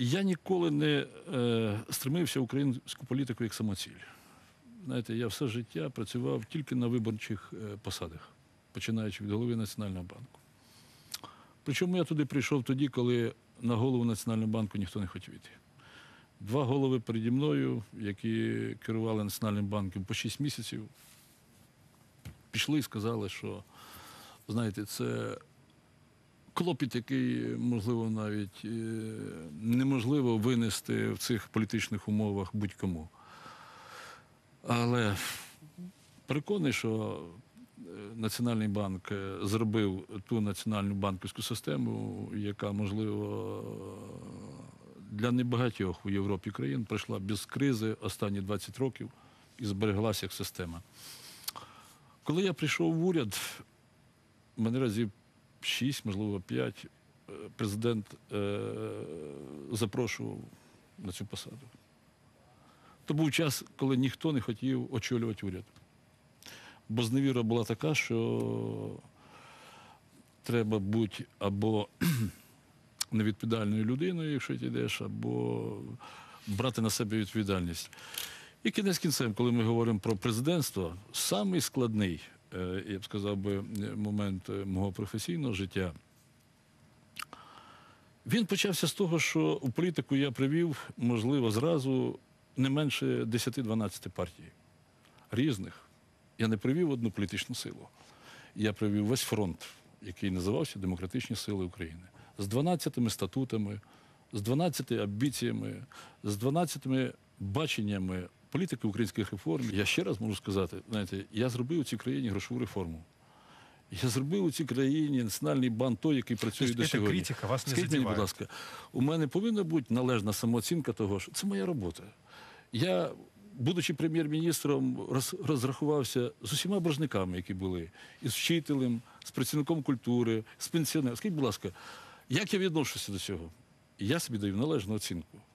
Я ніколи не е, стремився українську політику як самоціль. Знаєте, я все життя працював тільки на виборчих е, посадах, починаючи від голови Національного банку. Причому я туди прийшов тоді, коли на голову Національного банку ніхто не хотів йти. Два голови переді мною, які керували Національним банком по 6 місяців, пішли і сказали, що знаєте, це клопіт, який, можливо, навіть е, неможливо винести в цих політичних умовах будь-кому. Але переконаний, що е, Національний банк е, зробив ту національну банківську систему, яка, можливо, для небагатьох у Європі країн пройшла без кризи останні 20 років і збереглася як система. Коли я прийшов в уряд, мене разів шість, можливо, п'ять, е, президент е, запрошував на цю посаду. То був час, коли ніхто не хотів очолювати уряд. Бо зневіра була така, що треба бути або невідповідальною людиною, якщо ти йдеш, або брати на себе відповідальність. І кінець кінцем, коли ми говоримо про президентство, самий я б сказав би, момент е, мого професійного життя. Він почався з того, що у політику я привів, можливо, зразу не менше 10-12 партій різних. Я не привів одну політичну силу. Я привів весь фронт, який називався Демократичні Сили України, з 12 статутами, з 12 амбіціями, з 12 баченнями політики українських реформ. Я ще раз можу сказати, знаєте, я зробив у цій країні грошову реформу. Я зробив у цій країні національний банк той, який працює Тобто до ця сьогодні. критика вас не Скажіть мені, будь ласка, у мене повинна бути належна самооцінка того, що це моя робота. Я, будучи прем'єр-міністром, роз, розрахувався з усіма боржниками, які були, із вчителем, з працівником культури, з пенсіонером. Скажіть, будь ласка, як я відношуся до цього? Я собі даю належну оцінку.